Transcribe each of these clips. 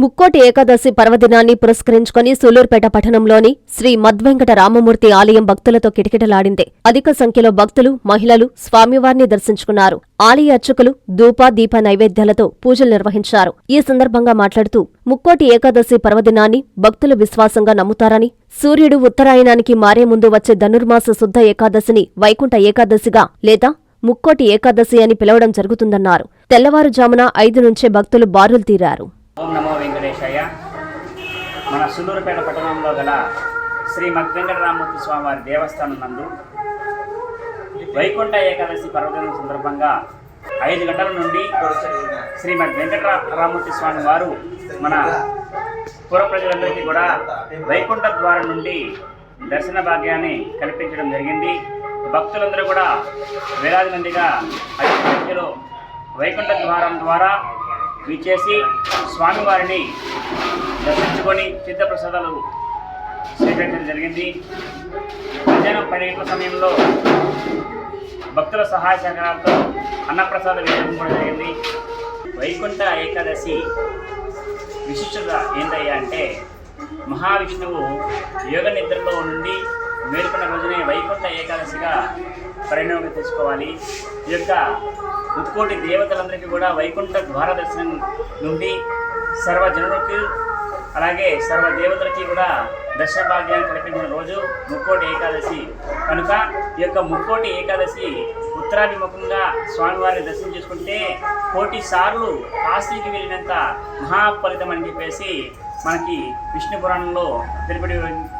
ముక్కోటి ఏకాదశి పర్వదినాన్ని పురస్కరించుకుని సూలూరుపేట పట్టణంలోని శ్రీ మద్వెంకట రామమూర్తి ఆలయం భక్తులతో కిటకిటలాడింది. అధిక సంఖ్యలో భక్తులు మహిళలు స్వామివారిని దర్శించుకున్నారు. ఆలయ అర్చకులు ధూప దీప నైవేద్యాలతో పూజలు నిర్వహించారు. ఈ సందర్భంగా మాట్లాడుతూ ముక్కోటి ఏకాదశి పర్వదినాన్ని భక్తులు విశ్వాసంగా నమ్ముతారని సూర్యుడు ఉత్తరాయణానికి మారే ముందు వచ్చే ధనుర్మాస శుద్ధ ఏకాదశిని వైకుంఠ ఏకాదశిగా లేదా ముక్కోటి ఏకాదశి అని పిలవడం జరుగుతుందన్నారు. తెల్లవారుజామున ఐదు నుంచే భక్తులు బారులు తీరారు. అయ్యా మన సులూరుపేట పట్టణంలో గల శ్రీ మద్వెంకటరామూర్తి స్వామివారి దేవస్థానం నందు వైకుంఠ ఏకాదశి పర్వదినం సందర్భంగా ఐదు గంటల నుండి శ్రీ మద్వెంకటరామూర్తి స్వామి వారు మన పూర్వ ప్రజలందరికీ కూడా వైకుంఠ ద్వారం నుండి దర్శన భాగ్యాన్ని కల్పించడం జరిగింది. భక్తులందరూ కూడా వేలాది మందిగా ఐదు సంఖ్యలో వైకుంఠ ద్వారం ద్వారా విచ్చేసి స్వామివారిని దర్శించుకొని సిద్ధప్రసాదాలు స్వీకరించడం జరిగింది. మధ్యాహ్నం పది గంటల సమయంలో భక్తుల సహాయ సహకారాలతో అన్నప్రసాద వినియోగం కూడా జరిగింది. వైకుంఠ ఏకాదశి విశిష్టత ఏంటయ్యా అంటే మహావిష్ణువు యోగ నిద్రలో నుండి మేల్కొన్న రోజునే వైకుంఠ ఏకాదశిగా పరిణామం తీసుకోవాలి. ఈ యొక్క ముక్కోటి దేవతలందరికీ కూడా వైకుంఠ ద్వార దర్శనం నుండి సర్వజనులకు అలాగే సర్వ దేవతలకి కూడా దర్శన భాగ్యాన్ని కల్పించిన రోజు ముక్కోటి ఏకాదశి. కనుక ఈ యొక్క ముక్కోటి ఏకాదశి ఉత్తరాభిముఖంగా స్వామివారిని దర్శనం చేసుకుంటే కోటి సార్లు కాశీకి వెళ్ళినంత మహాఫలితం అని చెప్పేసి మనకి విష్ణు పురాణంలో తెలుపబడి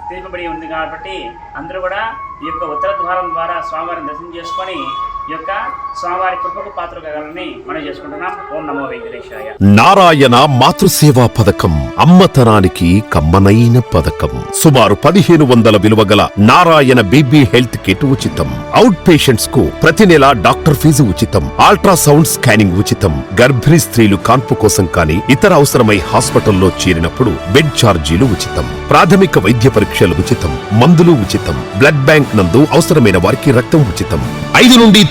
తెలుపబడి ఉంది కాబట్టి అందరూ కూడా ఈ యొక్క ఉత్తర ద్వారం ద్వారా స్వామివారిని దర్శనం చేసుకొని యొక్క స్వామివారి కృపకు పాత్ర కావాలని మనం చేసుకుంటున్నాం. ఓం నమో వెంకటేశాయ. నారాయణ మాతృసేవా పథకం అమ్మతనానికి కమ్మనైన పథకం. సుమారు పదిహేను వందల విలువ గల నారాయణ బీబీ హెల్త్ కిట్ ఉచితం. అవుట్ పేషెంట్స్కు ప్రతి నెల డాక్టర్ ఫీజు ఉచితం. అల్ట్రాసౌండ్ స్కానింగ్ ఉచితం. గర్భిణీ స్త్రీలు కాన్పు కోసం కానీ ఇతర అవసరమై హాస్పిటల్లో చేరినప్పుడు బెడ్ ఛార్జీలు ఉచితం. ప్రాథమిక వైద్య పరీక్షలు ఉచితం. మందులు ఉచితం. బ్లడ్ బ్యాంక్ నందు అవసరమైన వారికి రక్తం ఉచితం. ఐదు నుండి